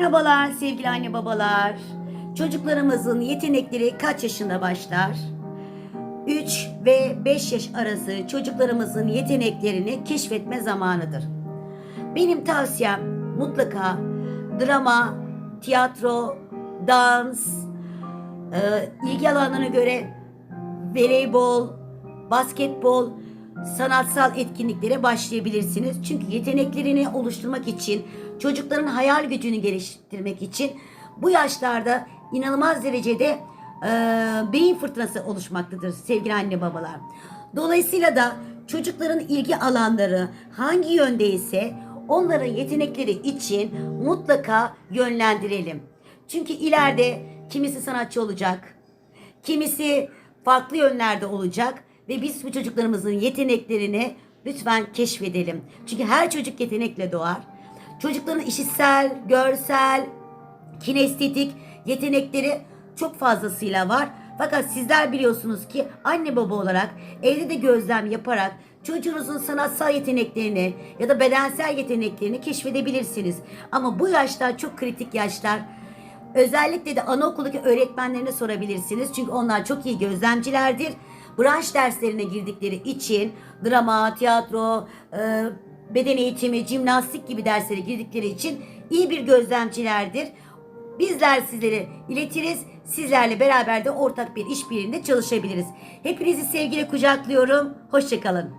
Merhabalar sevgili anne babalar. Çocuklarımızın yetenekleri kaç yaşında başlar? 3 ve 5 yaş arası çocuklarımızın yeteneklerini keşfetme zamanıdır. Benim tavsiyem mutlaka drama, tiyatro, dans, e, ilgi alanlarına göre voleybol, basketbol, sanatsal etkinliklere başlayabilirsiniz. Çünkü yeteneklerini oluşturmak için, çocukların hayal gücünü geliştirmek için bu yaşlarda inanılmaz derecede e, beyin fırtınası oluşmaktadır sevgili anne babalar. Dolayısıyla da çocukların ilgi alanları hangi yöndeyse onların yetenekleri için mutlaka yönlendirelim. Çünkü ileride kimisi sanatçı olacak, Kimisi farklı yönlerde olacak ve biz bu çocuklarımızın yeteneklerini lütfen keşfedelim. Çünkü her çocuk yetenekle doğar. Çocukların işitsel, görsel, kinestetik yetenekleri çok fazlasıyla var. Fakat sizler biliyorsunuz ki anne baba olarak evde de gözlem yaparak çocuğunuzun sanatsal yeteneklerini ya da bedensel yeteneklerini keşfedebilirsiniz. Ama bu yaşlar çok kritik yaşlar. Özellikle de anaokuldaki öğretmenlerine sorabilirsiniz. Çünkü onlar çok iyi gözlemcilerdir. Branş derslerine girdikleri için drama, tiyatro, e, beden eğitimi, jimnastik gibi derslere girdikleri için iyi bir gözlemcilerdir. Bizler sizlere iletiriz. Sizlerle beraber de ortak bir işbirliğinde çalışabiliriz. Hepinizi sevgiyle kucaklıyorum. Hoşçakalın.